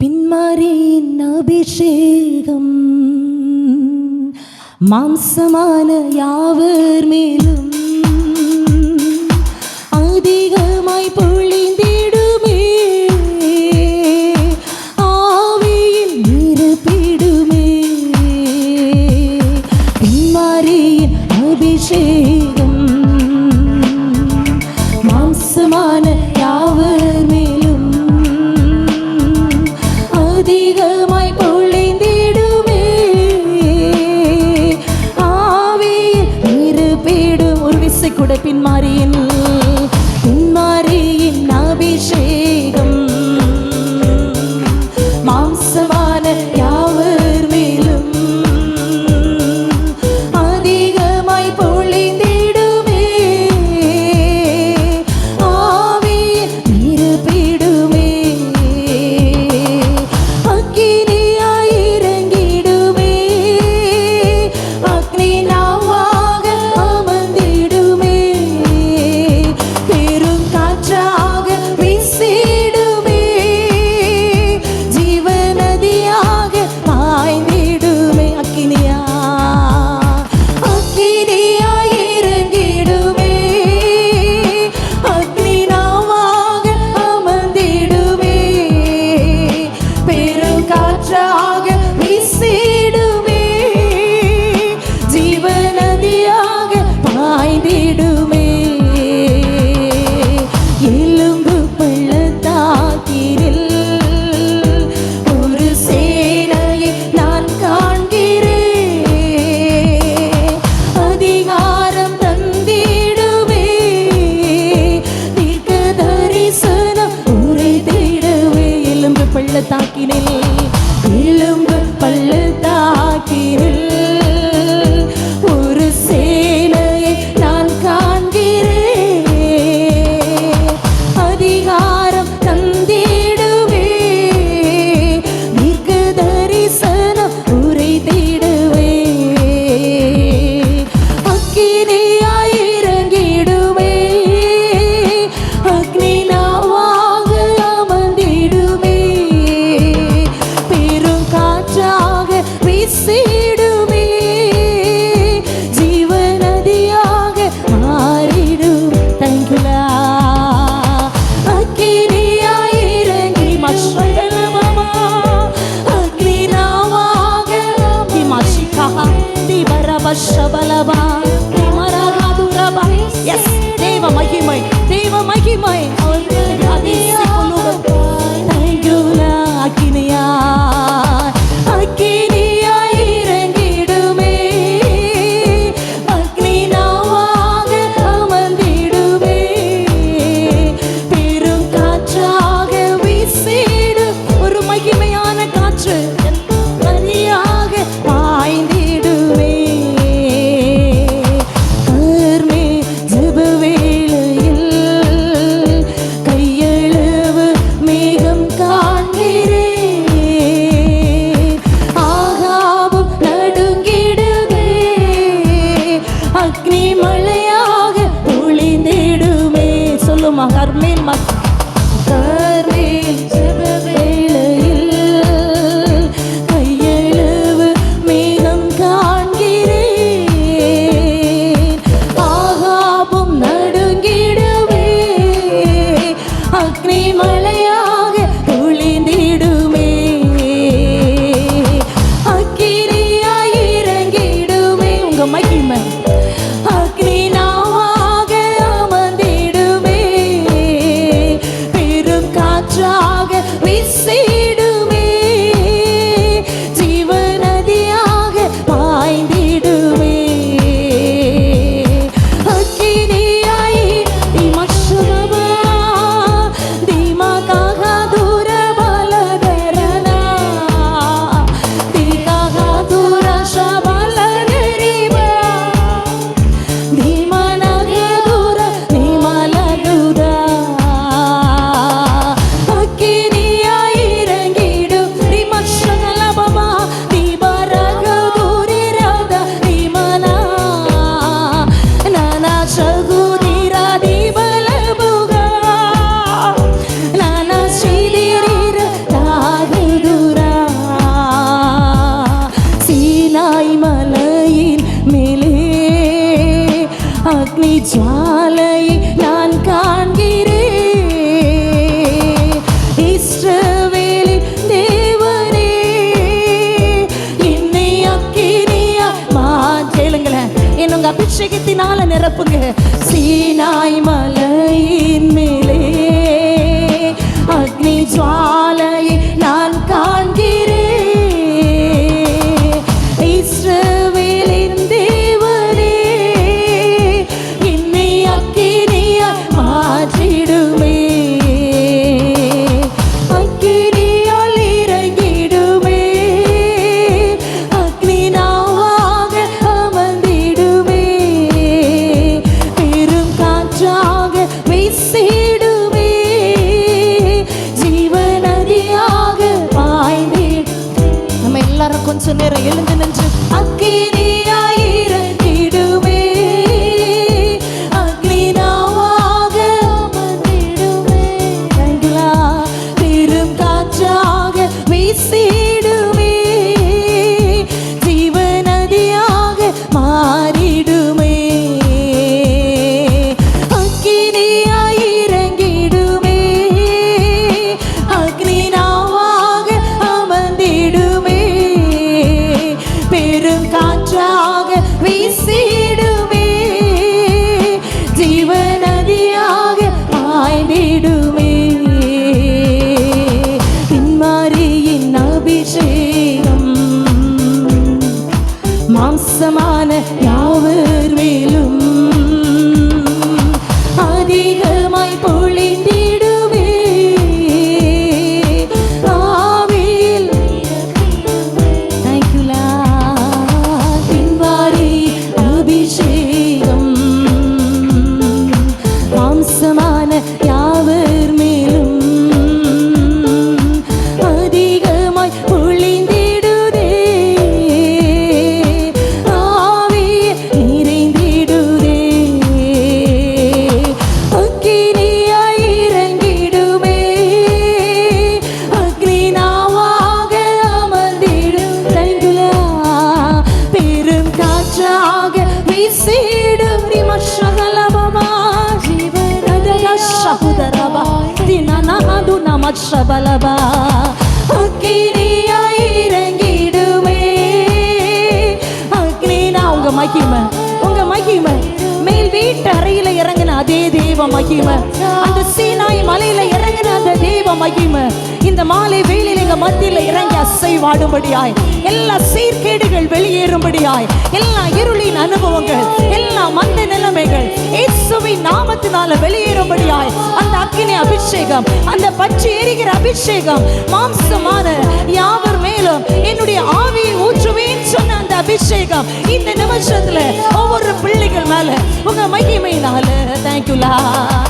പിന്മാറിയിൻ അഭിഷേകം. മാംസമാന യാവർ മേലും mari താക്കിനേ বর্ষবালাবা கர்மேல் மக் கர்மேல் வேளையில் கையளவு மேகம் காண்கிறேன். ஆகாபம் நடுங்கிடவே. அக்னிமலை அபிஷேகத்தினால நிரப்புங்க. சீனாய் மலையின் மேலே அக்னி ஜுவால கொஞ்ச நேரம் எழுந்து நின்று அக்கினியாய் വീസിടുമേ ജീവനദിയാകെ ആയിടുമേ പിന്മാരിയിൻ അഭിഷേകം. മാംസമാണ് യാവർമേ மற்றபலபா நமஷபலபா இறங்கிடுமே. அக்னினா உங்க மகிமை உங்க மகிமை. மேல் வீட்டு அறையில இறங்கின அதே தேவ மகிமை. அந்த சீனாய் மலையில இறங்கின அந்த தேவ மகிமை. எங்க மத்தியில இறங்கி அசைவாடும்படியாய் எல்லா சீர்கேடுகள் வெளியேறும்படியாய். எல்லா இருளின் அனுபவங்கள் எல்லா மந்த நிலைமைகள் இயேசுவின் நாமத்தினால வெளியேறும்படியாய். அந்த அக்கினி அபிஷேகம் அந்த பச்சை எரிகிற அபிஷேகம் மாம்சமான யாவர் மேலும் என்னுடைய ஆவியை ஊற்றுவேன் சொன்ன அந்த அபிஷேகம். இந்த நிமிஷத்துல ஒவ்வொரு பிள்ளைகள் மேல உங்க மகிமையினால. தேங்க்யூலா